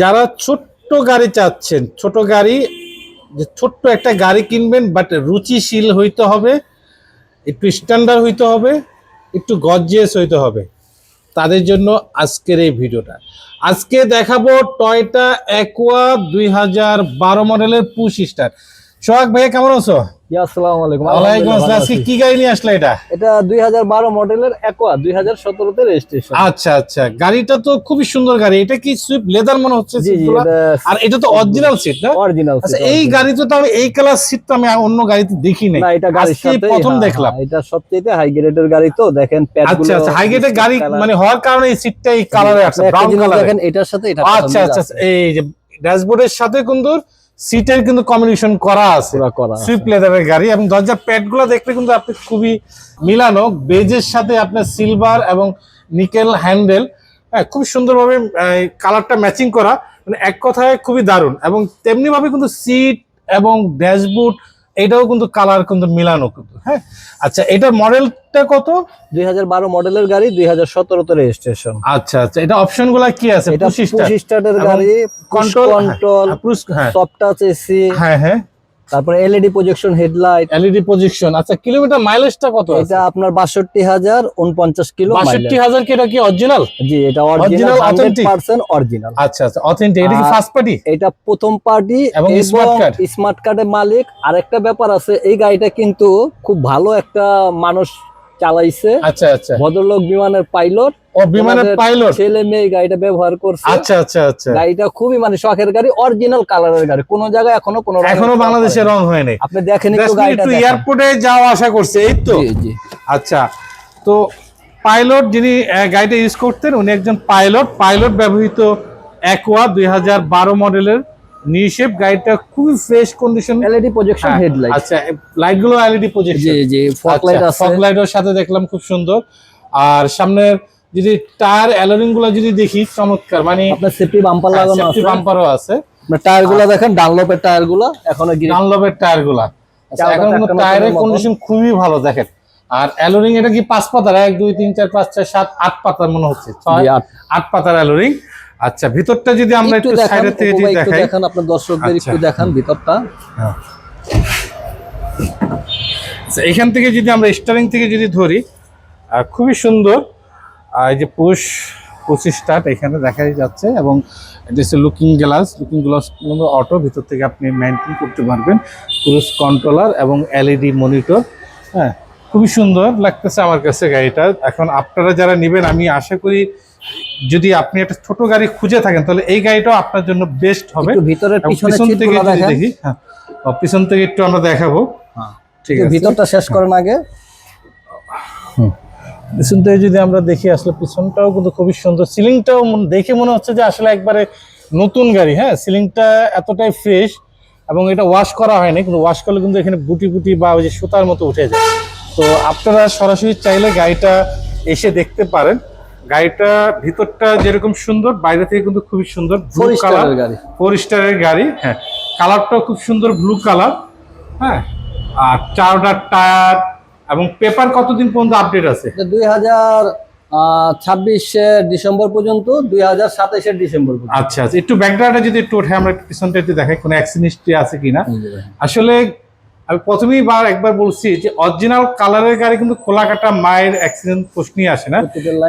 যারা ছোট্ট গাড়ি চাচ্ছেন, ছোট গাড়ি, যে ছোট্ট একটা গাড়ি কিনবেন বাট রুচিশীল হইতে হবে, একটু স্ট্যান্ডার্ড হইতে হবে, একটু গর্জিয়াস হইতে হবে। তাদের জন্য আজকের এই ভিডিওটা। আজকে দেখাবো টয়টা অ্যাকোয়া দুই হাজার বারো মডেলের পুশ স্টার। সোহাগ ভাইয়া, কেমন আছো? আসসালামু আলাইকুম। ওয়ালাইকুম আসসালাম। আজকে কি গাড়ি নিয়ে আসলে এটা? এটা দুই হাজার বারো মডেলের রেজিস্ট্রেশন আচ্ছা আচ্ছা। গাড়িটা তো খুবই সুন্দর গাড়ি। এটা কি সুইফট লেদার মনে হচ্ছে? আর এটা তো অরিজিনাল সিট না? অরিজিনাল আচ্ছা এই তো আমি এই কালার সিট তো আমি অন্য গাড়িতে দেখি নাই। না এটা গাড়ির সাথে প্রথম হ্যাঁ, দেখলাম। হ্যাঁ, এটা সবচেয়ে হাই গ্রেডের গাড়ি তো দেখেন প্যাড আচ্ছা আচ্ছা হাই গেটের গাড়ি মানে হওয়ার কারণে এই সিটটা এই কালারে আছে ব্রাউন কালার দেখেন এটার সাথে এটা আচ্ছা আচ্ছা আচ্ছা, এই যে ড্যাশবোর্ডের সাথে কিন্তু সিটের কিন্তু কম্বিনেশন করা আছে। সুইফট লেদারের গাড়ি এবং দরজার প্যাডগুলো দেখলে কিন্তু আপনি খুবই মিলানো। বেজের সাথে আপনার সিলভার এবং নিকেল হ্যান্ডেল হ্যাঁ খুব সুন্দরভাবে কালারটা ম্যাচিং করা। মানে এক কথায় খুবই দারুণ। এবং তেমনিভাবে কিন্তু সিট এবং ড্যাশবোর্ড এটাও কিন্তু কালার কিন্তু মিলানো কিন্তু হ্যাঁ? আচ্ছা এটা মডেলটা কত? দুই হাজার বারো মডেলের গাড়ি দুই হাজার সতেরোতে রেজিস্ট্রেশন আচ্ছা আচ্ছা এটা অপশনগুলা কি আছে? এটা পঁচিশটা পুশ স্টার্টের এবং গাড়ি control control soft touch AC হ্যাঁ হ্যাঁ। তারপরে LED projection headlight LED projection আচ্ছা কিলোমিটার মাইলেজটা কত এটা আপনার বাষট্টি হাজার উনপঞ্চাশ কিলো বাষট্টি হাজার কি এটা কি অরিজিনাল জি এটা original hundred authentic? Percent original আচ্ছা আচ্ছা অথেন্টিক এটা কি ফার্স্ট পার্টি এটা প্রথম পার্টি এবং স্মার্ট কার্ড স্মার্ট কার্ডের মালিক। আরেকটা ব্যাপার আছে এই গাড়িটা কিন্তু খুব ভালো একটা মানুষ চালাইছে। আচ্ছা আচ্ছা। ভদ্রলোক বিমানের পাইলট। ও বিমানের পাইলট? ছেলে মেয়ে গাড়িটা ব্যবহার করছে। আচ্ছা আচ্ছা আচ্ছা। গাড়িটা খুবই মানে শখের গাড়ি অরিজিনাল কালারের গাড়ি। কোন জায়গায় এখনও কোনো এখনও বাংলাদেশে। রং হয়নি। আপনি দেখেন একটু গাড়িটা একটু এয়ারপোর্টে যাওয়া আশা করছে এই তো? জি, জি। আচ্ছা তো পাইলট যিনি গাড়িটা ইউজ করতেন উনি একজন পাইলট। পাইলট ব্যবহৃত অ্যাকোয়া দুই হাজার বারো মডেলের নিউশেপ গাড়িটা খুবই fresh condition LED projection headlight আচ্ছা লাইটগুলো এলইডি প্রজেকশন জি জি ফগ লাইট আছে। ফগ লাইটের সাথে দেখলাম খুব সুন্দর। আর সামনের যদি টায়ার অ্যালোরিংগুলো যদি দেখি চমৎকার মানে আপনার সেফটি বাম্পার লাগানো আছে। বাম্পারও আছে। টায়ারগুলো দেখেন ডানলপের টায়ারগুলো এখনও গ্রিন ডানলবের টায়ারগুলা আচ্ছা, এখন টায়ারের কন্ডিশন খুবই ভালো দেখেন। আর অ্যালোরিং এটা কি পাঁচ পাতার? এক দুই তিন চার পাঁচ ছয় সাত আট পাতার মনে হচ্ছে। ছয় আট। আট পাতার অ্যালোরিং আচ্ছা ভিতরটা যদি আমরা একটু সাইডের থেকে যদি দেখাই। দেখান আপনার দর্শকদের আচ্ছা। একটু দেখান ভিতরটা। আচ্ছা, এখান থেকে যদি আমরা স্টারিং থেকে যদি ধরি খুবই সুন্দর। এই যে পুশ স্টার্ট এখানে দেখাই যাচ্ছে এবং এটা হচ্ছে looking glass. Looking glass auto ভিতর থেকে আপনি মেনটেন করতে পারবেন। ক্রুজ কন্ট্রোলার এবং এলইডি মনিটর। হ্যাঁ খুবই সুন্দর লাগতেছে আমার কাছে গাড়িটা। এখন আপনারা যারা নেবেন আমি আশা করি যদি আপনি একটা ছোট গাড়ি খুঁজে থাকেন তাহলে এই গাড়িটাও আপনার জন্য বেস্ট হবে। পিছনের পিছন থেকে দেখি হ্যাঁ পিছন থেকে একটু আমরা দেখাবো। ঠিক আছে। ভিতরটা শেষ করেন আগে। পিছন থেকে যদি আমরা দেখি আসলে পিছনটাও কিন্তু খুবই সুন্দর। সিলিংটাও মন- দেখে মনে হচ্ছে যে আসলে একবারে নতুন গাড়ি হ্যাঁ সিলিংটা এতটাই ফ্রেশ এবং এটা ওয়াশ করা হয়নি কিন্তু ওয়াশ করলে কিন্তু এখানে বুটি বুটি বা ওই যে সুতার মতো উঠে যায়। তো আপনারা সরাসরি চাইলে গাড়িটা এসে দেখতে পারেন। গাড়িটা ভিতরটা যেরকম সুন্দর বাইরে থেকে কিন্তু খুবই সুন্দর ব্লু কালার গাড়ি। ফোর স্টারের গাড়ি হ্যাঁ। কালারটাও খুব সুন্দর ব্লু কালার হ্যাঁ। আর চারটা টায়ার এবং পেপার কতদিন পর্যন্ত আপডেট আছে? দুই হাজার ছাব্বিশে ডিসেম্বর পর্যন্ত দুই হাজার সাতাইশের ডিসেম্বর পর্যন্ত। আচ্ছা আচ্ছা। একটু ব্যাকগ্রাউন্ডটা যদি একটু ওঠে আমরা একটু পিছনটা একটু দেখাই কোনো অ্যাক্সিডেন্ট আছে কিনা? আসলে আমি প্রথমেই বার একবার বলছি যে অরিজিনাল কালারের গাড়ি কিন্তু খোলা কাটা মায়ের অ্যাক্সিডেন্ট প্রশ্নই আসে না।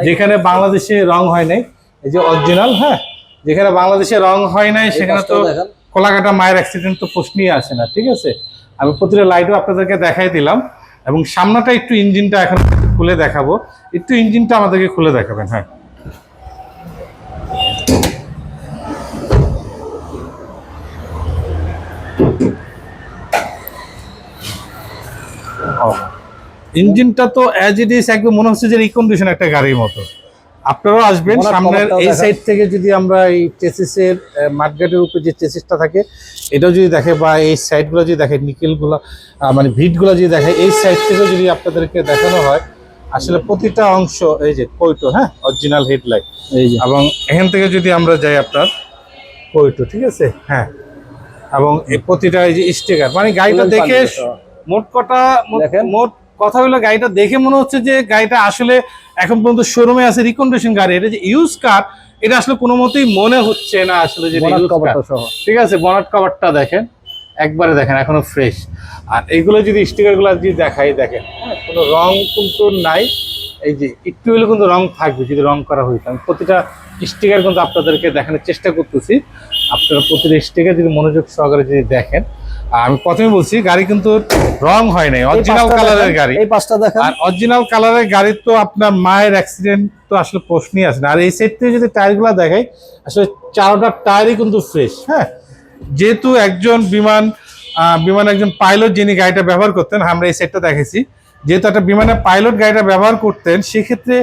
যেখানে বাংলাদেশে রং হয় নাই এই যে অরিজিনাল হ্যাঁ? যেখানে বাংলাদেশে রং হয় নাই সেখানে তো খোলা কাটা মায়ের অ্যাক্সিডেন্ট তো প্রশ্নই আসে না ঠিক আছে? আমি প্রতিটা লাইটও আপনাদেরকে দেখাই দিলাম এবং সামনাটা একটু ইঞ্জিনটা এখন খুলে দেখাবো। একটু ইঞ্জিনটা আমাদেরকে খুলে দেখাবেন হ্যাঁ। ইঞ্জিনটা তো অ্যাজ ইট ইজ একদম মনে হচ্ছে যে রিকন্ডিশন একটা গাড়ির মতো। আপনারাও আসবেন সামনের এই সাইড থেকে যদি আমরা এই চেসিসের মাঠগাটের উপরে যে চেসিসটা থাকে এটাও যদি দেখে বা এই সাইডগুলো যদি দেখে নিকেলগুলো মানে ভিটগুলো যদি দেখে এই সাইড থেকেও যদি আপনাদেরকে দেখানো হয় আসলে প্রতিটা অংশ এই যে কইটো হ্যাঁ অরিজিনাল হেডলাইট এই যে। এবং এখান থেকে যদি আমরা যাই আপনার কইটো ঠিক আছে? হ্যাঁ এবং এই প্রতিটা এই যে স্টিকার মানে গাড়িটা দেখে। মোট কটা মোট- কথা হলো গাড়িটা দেখে মনে হচ্ছে যে গাড়িটা আসলে এখন পর্যন্ত শোরুমে আছে রিকন্ডিশন গাড়ি। এটা যে ইউজ কার এটা আসলে কোনো মতেই মনে হচ্ছে না আসলে যে বনাট কভারটা সহ। ঠিক আছে বনাট কভারটা দেখেন। একবারে দেখেন এখনও ফ্রেশ আর এইগুলো যদি স্টিকারগুলো যদি দেখাই দেখেন হ্যাঁ, কোনো রং কিন্তু নাই। এই যে একটু হলে কিন্তু রং থাকবে যদি রং করা হইতো আমি প্রতিটা স্টিকার কিন্তু আপনাদেরকে দেখানোর চেষ্টা করতেছি। আপনারা প্রতিটা স্টিকার যদি মনোযোগ সহকারে যদি দেখেন আমি প্রথমে বলছি গাড়ি কিন্তু রং হয় নাই অরিজিনাল কালারের গাড়ি। এই পাঁচটা দেখেন। আর অরিজিনাল কালারের গাড়ির তো আপনার মায়ের অ্যাক্সিডেন্ট তো আসলে প্রশ্নই আসে না। আর এই সেট থেকে যদি টায়ারগুলো দেখাই আসলে চারোটা টায়ারই কিন্তু ফ্রেশ হ্যাঁ? যেহেতু একজন বিমান বিমান একজন পাইলট যিনি গাড়িটা ব্যবহার করতেন আমরা এই সেটটা দেখেছি যেহেতু একটা বিমানের পাইলট গাড়িটা ব্যবহার করতেন সেক্ষেত্রে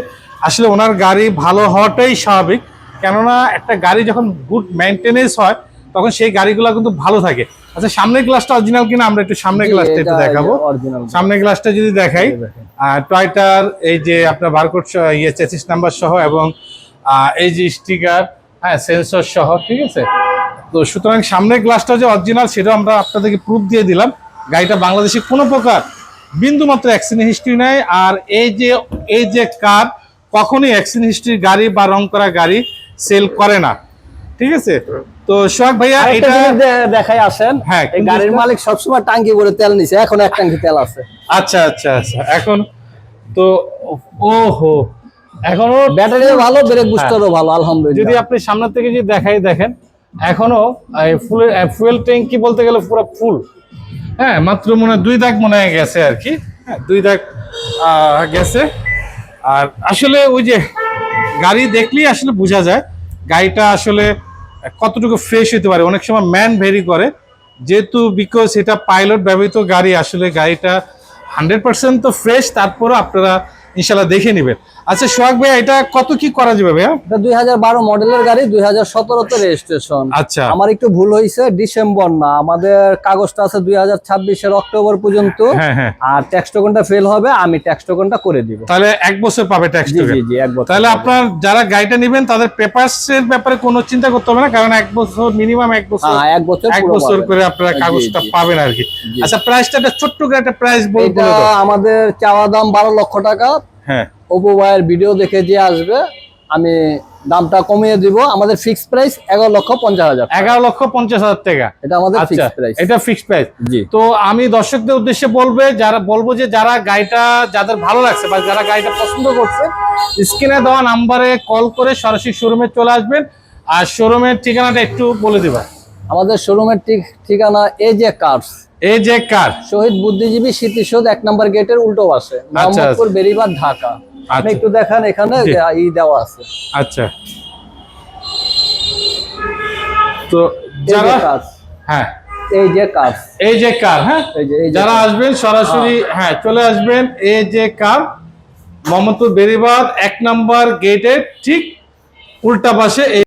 আসলে ওনার গাড়ি ভালো হওয়াটাই স্বাভাবিক। কেননা একটা গাড়ি যখন গুড মেনটেনেন্স হয় তখন সেই গাড়িগুলো কিন্তু ভালো থাকে। আচ্ছা সামনের গ্লাসটা অরিজিনাল কিনা আমরা একটু সামনের গ্লাসটা একটু দেখাবো। সামনের গ্লাসটা যদি দেখাই টয়টার এই যে আপনার বারকোড ইয়ে চেসিস নাম্বার সহ এবং এই যে স্টিকার হ্যাঁ সেন্সর সহ ঠিক আছে? তো সুতরাং সামনের গ্লাসটা যে অরিজিনাল সেটাও আমরা আপনাদেরকে প্রুফ দিয়ে দিলাম। গাড়িটা বাংলাদেশে কোনো প্রকার বিন্দু মাত্র অ্যাক্সিডেন্ট হিস্ট্রি নাই। আর এই যে এই যে কার কখনোই অ্যাক্সিডেন্ট হিস্ট্রি গাড়ি বা রং করা গাড়ি সেল করে না। ঠিক আছে? তো সোহাগ ভাইয়া এটা দেখাই আসেন। হ্যাঁ, এই গাড়ির? মালিক সবসময় টাঙ্কি করে তেল নিছে এখন এক টাঙ্কি তেল আছে। আচ্ছা আচ্ছা আচ্ছা এখন তো ওহো এখনও ব্যাটারিও ভালো ব্রেক হ্যাঁ। বুস্টারও ভালো আলহামদুলিল্লাহ। যদি আপনি সামনে থেকে যদি দেখাই দেখেন এখনও ফুলের ফুয়েল ট্যাঙ্কি বলতে গেলে পুরো ফুল। হ্যাঁ মাত্র মনে হয় দুই দাগ মনে হয় গেছে আর কি। হ্যাঁ দুই দাগ গেছে। আর আসলে ওই যে গাড়ি দেখলেই আসলে বোঝা যায় গাড়িটা আসলে কতটুকু ফ্রেশ হতে পারে? অনেক সময় ম্যান ভেরি করে। যেহেতু বিকজ এটা পাইলট ব্যবহৃত গাড়ি, আসলে গাড়িটা হান্ড্রেড পার্সেন্ট তো ফ্রেশ তারপরও আপনারা ইনশাল্লাহ দেখে নেবেন। আচ্ছা সোহাগ ভাইয়া এটা কত কি করা যাবে ভাইয়া? এটা দুই হাজার বারো মডেলের গাড়ি দুই হাজার সতেরোতে রেজিস্ট্রেশন। আচ্ছা। আমার একটু ভুল হয়েছে ডিসেম্বর না। আমাদের কাগজটা আছে দুই হাজার ছাব্বিশের অক্টোবর পর্যন্ত। হ্যাঁ হ্যাঁ। আর ট্যাক্স টোকনটা ফেল হবে আমি ট্যাক্স টোকনটা করে দিব। তাহলে এক বছর পাবে ট্যাক্স জি জি জি এক বছর তাহলে। আপনার যারা গাড়িটা নেবেন তাদের পেপারস এর ব্যাপারে কোনো চিন্তা করতে হবে না কারণ এক বছর মিনিমাম এক বছর হ্যাঁ এক বছর এক বছর করে আপনারা কাগজটা পাবেন আর কি। আচ্ছা প্রাইসটা একটা ছোট্ট করে একটা প্রাইস বলে এটা আমাদের চাওয়া দাম বারো লক্ষ টাকা। হ্যাঁ। ওপো ভাইয়ের ভিডিও দেখে যে আসবে আমি দামটা কমিয়ে দিব। আমাদের ফিক্সড প্রাইস এগারো লক্ষ পঞ্চাশ হাজার এগারো লক্ষ পঞ্চাশ হাজার টাকা। এটা আমাদের আচ্ছা ফিক্সড প্রাইস এটা ফিক্সড প্রাইস জি। তো আমি দর্শকদের উদ্দেশ্যে বলবে যারা বলব যে যারা গাড়িটা যাদের ভালো লাগছে বা যারা গাড়িটা পছন্দ করছে স্ক্রিনে দেওয়া নাম্বারে কল করে সরাসরি শোরুমে চলে আসবেন। আর শোরুমের ঠিকানাটা একটু বলে দিবা। আমাদের শোরুমের ঠিক ঠিকানা এই যে কার্স এই যে কার? শহীদ বুদ্ধিজীবী স্মৃতিসৌধ এক নম্বর গেটের উল্টো পাশে মোহাম্মদপুর বেরিবাদ ঢাকা। আপনি আচ্ছা। একটু দেখান এখানে ই দেওয়া আছে। আচ্ছা। তো যারা হ্যাঁ। এই যে কাজ। এই যে কার হ্যাঁ? এই যে যারা আসবেন সরাসরি হ্যাঁ। চলে আসবেন। এই যে কার? মোহাম্মদপুর বেরিবাদ এক নাম্বার গেটের ঠিক উল্টা পাশে